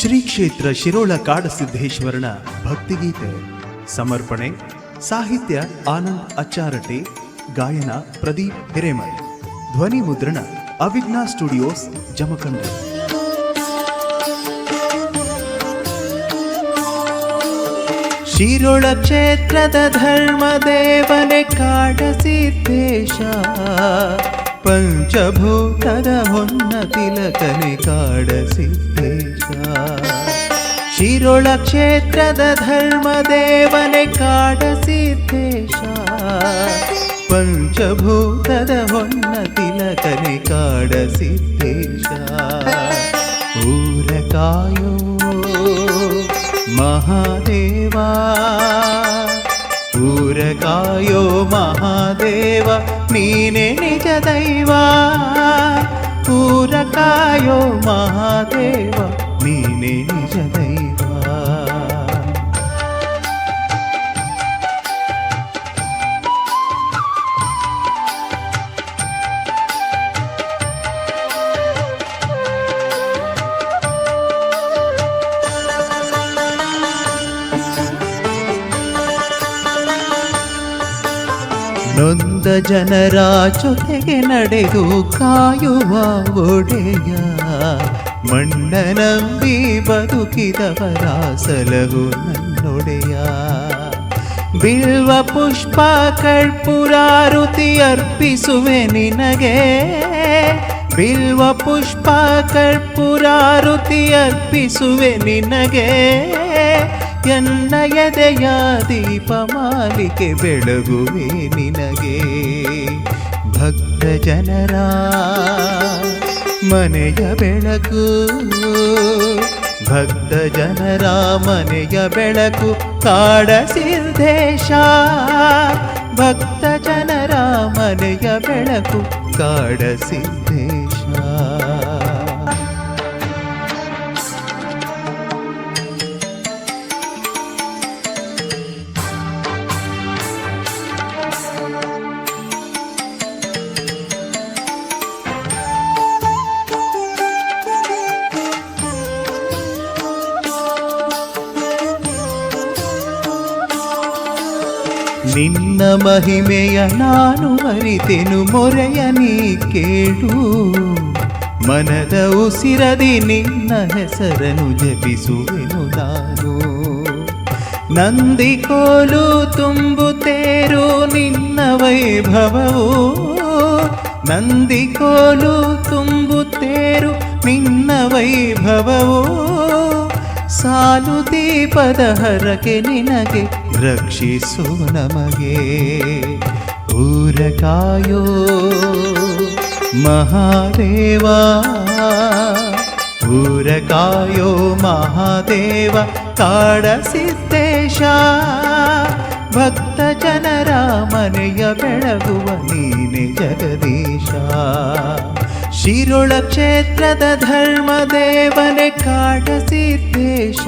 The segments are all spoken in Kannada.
ಶ್ರೀ ಕ್ಷೇತ್ರ ಶಿರೋಳ ಕಾಡಸಿದ್ದೇಶ್ವರನ ಭಕ್ತಿಗೀತೆ, ಸಮರ್ಪಣೆ, ಸಾಹಿತ್ಯ ಆನಂದ್ ಅಚ್ಚಾರಟೆ, ಗಾಯನ ಪ್ರದೀಪ್ ಹಿರೇಮಠ, ಧ್ವನಿ ಮುದ್ರಣ, ಅವಿಜ್ಞಾ ಸ್ಟುಡಿಯೋಸ್, ಜಮಖಂಡ. ಶಿರೋಳ ಕ್ಷೇತ್ರದ ಧರ್ಮದೇವನೆ ಕಾಡಸಿದ್ದೇಶ. पञ्चभूतदमुन्नतिलकलिकाडसिद्धा शिरोळक्षेत्रदधर्मदेवले काडसिद्ध पञ्चभूतदमुन्नतिलकलिकाडसिद्धशारकायो महादेवा। ऊरकायो महादेव। ಕಾಡಸಿದ್ದೇಶ ಊರ ಕಾಯೋ ಮಹಾದೇವಾ ಊರ ಕಾಯೋ ಮಹಾದೇವ ನೀನೆ ನಿಜ ದೈವ ಊರ ಕಾಯೋ ಮಹಾದೇವ ನೀನೆ ನಿಜ ದೈವ ನೊಂದ ಜನರ ಜೊತೆಗೆ ನಡೆದು ಕಾಯುವ ಒಡೆಯ. ಮಣ್ಣ ನಂಬಿ ಬದುಕಿದವರ ಸಲಹು ನನ್ನೊಡೆಯ. ಬಿಲ್ವ ಪುಷ್ಪ ಕರ್ಪುರಾರುತಿ ಅರ್ಪಿಸುವೆ ನಿನಗೆ. ಬಿಲ್ವ ಪುಷ್ಪ ಕರ್ಪುರಾರುತಿ ಅರ್ಪಿಸುವೆ ನಿನಗೆ. ಎನ್ನ ಎದೆಯ ದೀಪ ಮಾಲಿಕೆ ಬೆಳಗುವೆ ನಿನಗೆ. ಭಕ್ತ ಜನರ ಮನೆಯ ಬೆಳಕು ಭಕ್ತ ಜನರ ಮನೆಯ ಬೆಳಕು ಕಾಡ ಸಿದ್ದೇಶ ಭಕ್ತ ಜನರ ಮನೆಯ ಬೆಳಕು ಕಾಡ ಸಿದ್ದೇಶ ನಿನ್ನ ಮಹಿಮೆಯ ನಾನು ಅರಿತೆನು ಮೊರೆಯ ನೀ ಕೇಳು ಮನದ ಉಸಿರದಿ ನಿನ್ನ ಹೆಸರನ್ನು ಜಪಿಸುವೆನು ನಾನು ನಂದಿಕೋಲು ತುಂಬುತ್ತೇರು ನಿನ್ನ ವೈಭವವು ನಂದಿಕೋಲು ತುಂಬುತ್ತೇರು ನಿನ್ನ ವೈಭವವು ಸಾಲು ದೀಪದ ಹರಕೆ ನಿನಗೆ ರಕ್ಷಿಸು ನಮಗೆ. ಊರ ಕಾಯೋ ಮಹಾದೇವ ಊರ ಕಾಯೋ ಮಹಾದೇವ ಕಾಡ ಸಿದ್ದೇಶ ಭಕ್ತ ಜನರ ಮನೆಯ ಬೆಳಗುವ ನೀನೆ ಜಗದೀಶ. ಶಿರೋಳ ಕ್ಷೇತ್ರದ ಧರ್ಮದೇವನೆ ಕಾಡ ಸಿದ್ದೇಶ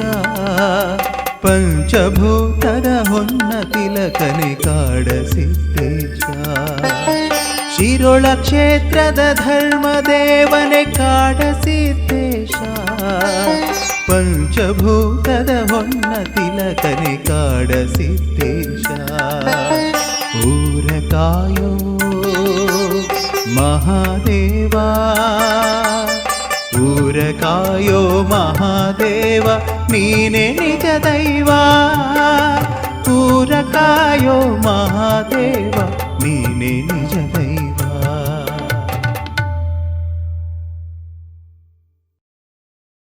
ಪಂಚಭೂತದ ಹೊನ್ನ ತಿಲಕನೆ ಕಾಡ ಸಿದ್ದೇಶ ಶಿರೋಳ ಕ್ಷೇತ್ರದ ಧರ್ಮದೇವನೆ ಊರ ಕಾಯೋ ಮಹಾದೇವ ನೀನೆ ನಿಜ ದೈವ ಊರ ಕಾಯೋ ಮಹಾದೇವ ನೀನೆ ನಿಜ ದೈವ